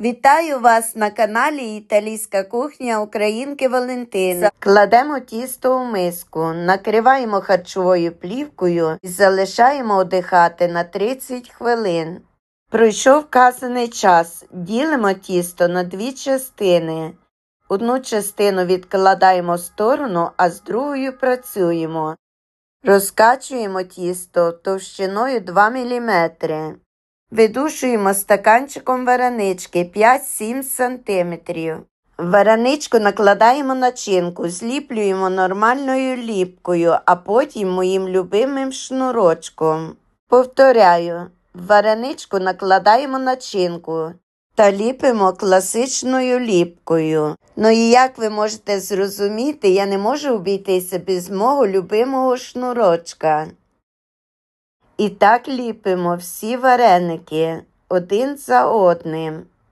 Вітаю вас на каналі Італійська кухня Українки Валентини. Кладемо тісто у миску, накриваємо харчовою плівкою і залишаємо одихати на 30 хвилин. Пройшов вказаний час. Ділимо тісто на дві частини. Одну частину відкладаємо в сторону, а з другою працюємо. Розкачуємо тісто товщиною 2 мм. Видушуємо стаканчиком варенички 5-7 см. Вареничку накладаємо начинку, зліплюємо нормальною ліпкою, а потім моїм любимим шнурочком. Повторяю, в вареничку накладаємо начинку та ліпимо класичною ліпкою. Ну і як ви можете зрозуміти, я не можу обійтися без мого любимого шнурочка. І так ліпимо всі вареники один за одним.